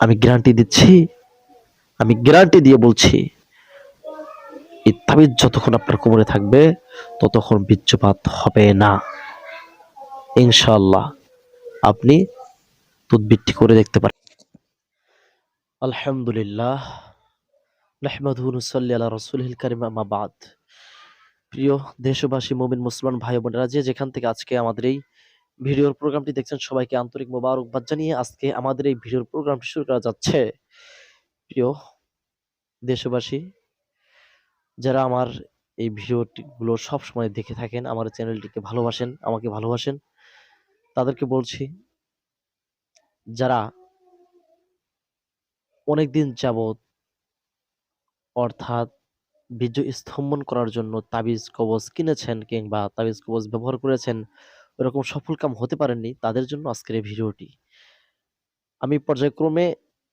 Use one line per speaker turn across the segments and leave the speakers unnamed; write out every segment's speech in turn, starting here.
আমি গ্যারান্টি দিচ্ছি, আমি গ্যারান্টি দিয়ে বলছি, এই যতক্ষণ আপনার কোমরে থাকবে, ততক্ষণ বীর্যপাত হবে না। ইনশাআল্লাহ, আপনি তদবিরটি করে দেখতে পারেন। আলহামদুলিল্লাহ, নাহমাদুহু নুসাল্লি আলা রাসূলিল কারীম, আম্মা বাদ। প্রিয় দেশবাসী, মুমিন, মুসলমান ভাই বোনেরা যে যেখান থেকে আজকে আমাদের এই ভিডিওর প্রোগ্রামটি দেখছেন সবাইকে আন্তরিক মোবারকবাদ জানিয়ে আজকে আমাদের এই ভিডিওর প্রোগ্রামটি শুরু করা যাচ্ছে। প্রিয় দেশবাসী, যারা আমার এই ভিডিওগুলো সব সময় দেখে থাকেন, আমার চ্যানেলটিকে ভালোবাসেন, আমাকে ভালোবাসেন, তাদেরকে বলছি, যারা অনেকদিন যাবৎ অর্থাৎ বীর্য স্তম্ভন করার জন্য তাবিজ কবজ কিনেছেন কিংবা তাবিজ কবজ ব্যবহার করেছেন এরকম সফল কাম হতে পারেননি, তাদের জন্য আজকের এই ভিডিওটি। আমি পর্যায়ক্রমে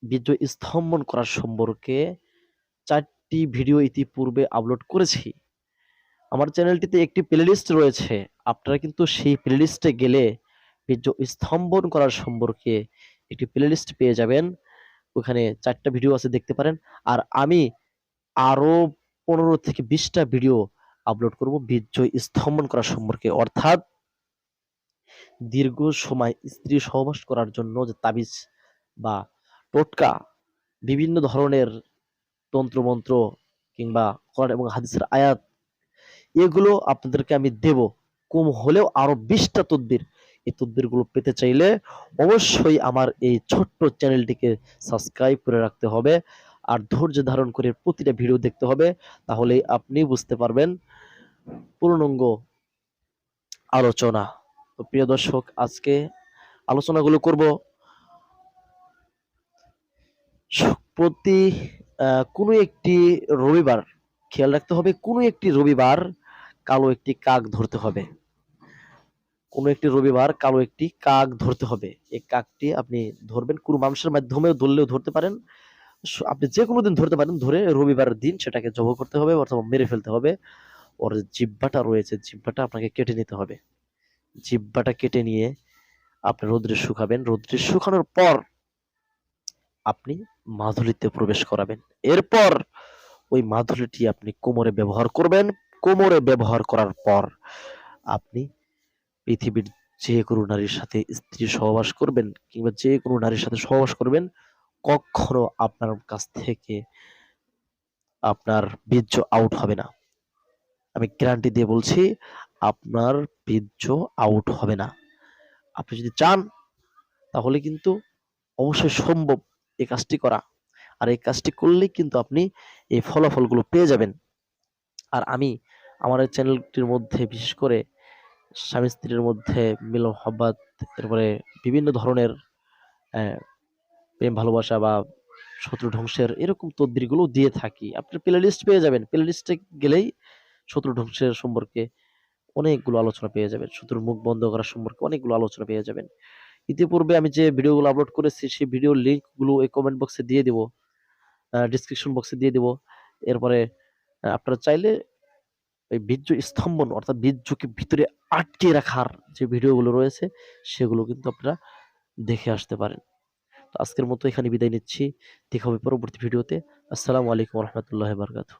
বীর্য স্তম্ভন করার সম্পর্কে চারটি ভিডিও ইতিপূর্বে আপলোড করেছি। আমার চ্যানেলটিতে একটি প্লেলিস্ট রয়েছে, আপনারা কিন্তু সেই প্লেলিস্টে গেলে বীর্য স্তম্ভন করার সম্পর্কে একটি প্লেলিস্ট পেয়ে যাবেন। ওখানে চারটা ভিডিও আছে দেখতে পারেন। আর আমি আরও পনেরো থেকে বিশটা ভিডিও আপলোড করব বীর্য স্তম্ভন করা সম্পর্কে। অর্থাৎ দীর্ঘ সময় স্ত্রী সহবাস করার জন্য যে তাবিজ বা টোটকা বিভিন্ন ধরনের তন্ত্রমন্ত্র কিংবা কোরআন এবং হাদিসের আয়াত, এগুলো আপনাদেরকে আমি দেব। কম হলেও আরও বিশটা তদ্বির। এই তদ্বিরগুলো পেতে চাইলে অবশ্যই আমার এই ছোট্ট চ্যানেলটিকে সাবস্ক্রাইব করে রাখতে হবে আর ধৈর্য ধারণ করে প্রতিটা ভিডিও দেখতে হবে তাহলে আপনি বুঝতে পারবেন। পূর্ণাঙ্গ আলোচনা। তো প্রিয় দর্শক, আজকে আলোচনাগুলো করব প্রতি কোনো একটি রবিবার, খেয়াল রাখতে হবে, কোনো একটি রবিবার কালো একটি কাক ধরতে হবে। কোনো একটি রবিবার কালো একটি কাক ধরতে হবে। এই কাকটি আপনি ধরবেন, কোনো মানুষের মাধ্যমেও ধরলেও ধরতে পারেন। আপনি যে কোনো দিন ধরতে পারেন, ধরে রবিবার দিন সেটাকে জব করতে হবে, অথবা মেরে ফেলতে হবে। ওর জিব্বাটা রয়েছে জিব্বাটা আপনাকে কেটে নিতে হবে। জিব্বাটা কেটে নিয়ে আপনি রোদ্রে শুকাবেন। রোদ্রে শুকানোর পর আপনি মাধুরীতে প্রবেশ করাবেন। এরপর ওই মাধুরীটি আপনি কোমরে ব্যবহার করবেন। কোমরে ব্যবহার করার পর আপনি পৃথিবীর যে কোনো নারীর সাথে স্ত্রী সহবাস করবেন কিংবা যে কোনো নারীর সাথে সহবাস করবেন, কখনো আপনার কাছ থেকে আপনার বীর্য আউট হবে না। আমি গ্যারান্টি দিয়ে বলছি, আপনার বীর্য আউট হবে না। আপনি যদি চান, তাহলে কিন্তু অবশ্যই সম্ভব এই কাজটি করা। আর এই কাজটি করলেই কিন্তু আপনি এই ফলাফলগুলো পেয়ে যাবেন। আর আমি আমার চ্যানেলটির মধ্যে, বিশেষ করে স্বামী স্ত্রীর মধ্যে, মিলন মহাব্বত এরপরে বিভিন্ন ধরনের প্রেম ভালোবাসা বা শত্রু ধ্বংসের এরকম তদবিরগুলো দিয়ে থাকি। আপনি প্লে লিস্ট পেয়ে যাবেন। প্লে লিস্টে গেলেই শত্রু ধ্বংসের সম্পর্কে অনেকগুলো আলোচনা পেয়ে যাবেন, শত্রুর মুখ বন্ধ করার সম্পর্কে অনেকগুলো আলোচনা পেয়ে যাবেন। ইতিপূর্বে আমি যে ভিডিওগুলো আপলোড করেছি, সেই ভিডিওর লিঙ্কগুলো এই কমেন্ট বক্সে দিয়ে দেবো ডিসক্রিপশন বক্সে দিয়ে দেবো। এরপরে আপনারা চাইলে এই বীর্য স্তম্ভন অর্থাৎ বীর্যকে ভিতরে আটকে রাখার যে ভিডিওগুলো রয়েছে, সেগুলো কিন্তু আপনারা দেখে আসতে পারেন। তো আজকের মতো এখানে বিদায় নিচ্ছি। দেখা হবে পরবর্তী ভিডিওতে। আসসালামু আলাইকুম রহমতুল্লাহ বারকাতুহ।